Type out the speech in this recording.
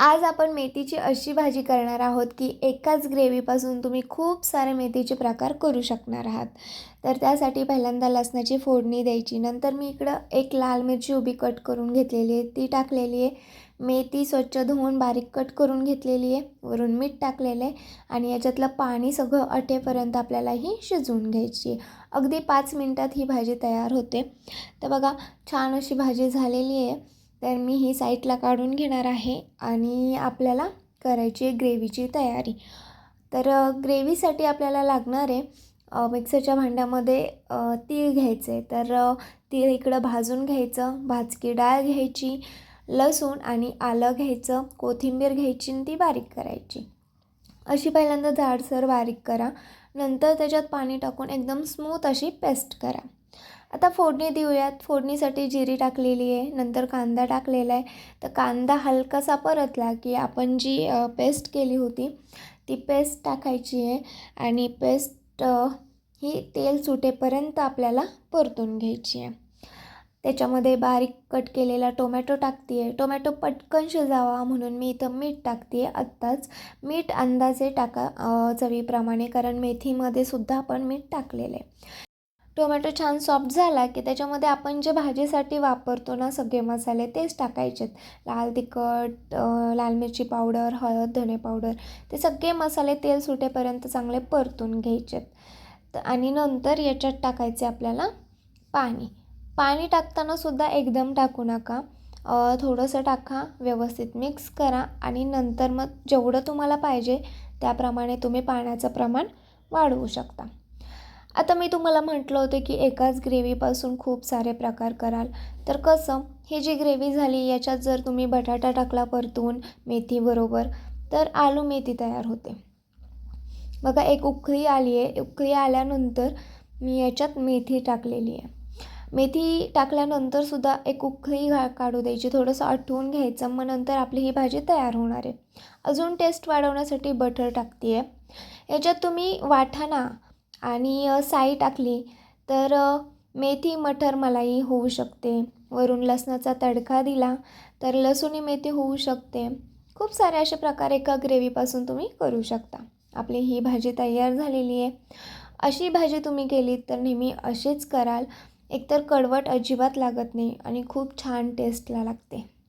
आज आपण मेथीची अशी भाजी करणार आहोत की एकाच ग्रेव्हीपासून तुम्ही खूप सारे मेथीचे प्रकार करू शकणार आहात. तर त्यासाठी पहिल्यांदा लसणाची फोडणी द्यायची. नंतर मी इकडं एक लाल मिरची उभी कट करून घेतलेली आहे. ती टाकलेली आहे. मेथी स्वच्छ धुवून बारीक कट करून घेतलेली आहे. वरून मीठ टाकलेलं आहे. आणि याच्यातलं पाणी सगळं अटेपर्यंत आपल्याला ही शिजवून घ्यायची अगदी पाच मिनटात ही भाजी तयार होते. तर बघा छान अशी भाजी झालेली आहे. तर मी ही साईडला काढून घेणार आहे आणि आपल्याला करायची आहे ग्रेव्हीची तयारी. तर ग्रेव्हीसाठी आपल्याला लागणार आहे मिक्सरच्या भांड्यामध्ये तीळ घ्यायचे तर तीळ इकडं भाजून घ्यायचं भाजकी डाळ घ्यायची लसूण आणि आलं घ्यायचं कोथिंबीर घ्यायची आणि ती बारीक करायची. अशी पहिल्यांदा जाडसर बारीक करा. नंतर त्याच्यात पाणी टाकून एकदम स्मूथ अशी पेस्ट करा. आता फोडणी देऊयात. फोडणीसाठी जिरी टाकलेली आहे. नंतर कांदा टाकलेला आहे. तर कांदा हलकासा परतला की आपण जी पेस्ट केली होती ती पेस्ट टाकायची आहे आणि पेस्ट ही तेल सुटेपर्यंत आपल्याला परतून घ्यायची आहे. त्याच्यामध्ये बारीक कट केलेला टोमॅटो टाकते आहे टोमॅटो पटकन शिजावा म्हणून मी इथं मीठ टाकते आहे आत्ताच मीठ अंदाजे टाका चवीप्रमाणे कारण मेथीमध्ये सुद्धा आपण मीठ टाकलेलं आहे. टोमॅटो छान सॉफ्ट झाला की त्याच्यामध्ये आपण जे भाजीसाठी वापरतो ना सगळे मसाले तेच टाकायचेत. लाल तिखट लाल मिरची पावडर हळद धणे पावडर ते सगळे मसाले तेल सुटेपर्यंत चांगले परतून घ्यायचेत. तर आणि नंतर याच्यात टाकायचे आपल्याला पाणी. पाणी टाकताना सुद्धा एकदम टाकू नका. थोडंसं टाका व्यवस्थित मिक्स करा आणि नंतर मग जेवढं तुम्हाला पाहिजे त्याप्रमाणे तुम्ही पाण्याचं प्रमाण वाढवू शकता. आता मी तुम्हाला म्हटलं होतं की एकाच ग्रेव्हीपासून खूप सारे प्रकार कराल. तर कसं? ही जी ग्रेव्ही झाली याच्यात जर तुम्ही बटाटा टाकला परतून मेथीबरोबर तर आलू मेथी तयार होते. बघा एक उकळी आली आहे. उकळी आल्यानंतर मी याच्यात मेथी टाकलेली आहे. मेथी टाकल्यानंतर सुद्धा एक उकळी घा काढू द्यायची थोडंसं आठवून घ्यायचं मग नंतर आपली ही भाजी तयार होणार आहे. अजून टेस्ट वाढवण्यासाठी बटर टाकते आहे याच्यात तुम्ही वाटाणा आणि साई टाकली तर मेथी मटर मलाई होऊ शकते. वरून लसणाचा तडका दिला तर लसूणी मेथी होऊ शकते. खूप सारे असे प्रकार एका ग्रेव्हीपासून तुम्ही करू शकता. आपली ही भाजी तयार झालेली आहे. अशी भाजी तुम्ही केलीत तर नेहमी असेच कराल. एकतर कडवट अजिबात लागत नाही आणि खूप छान टेस्टला लागते.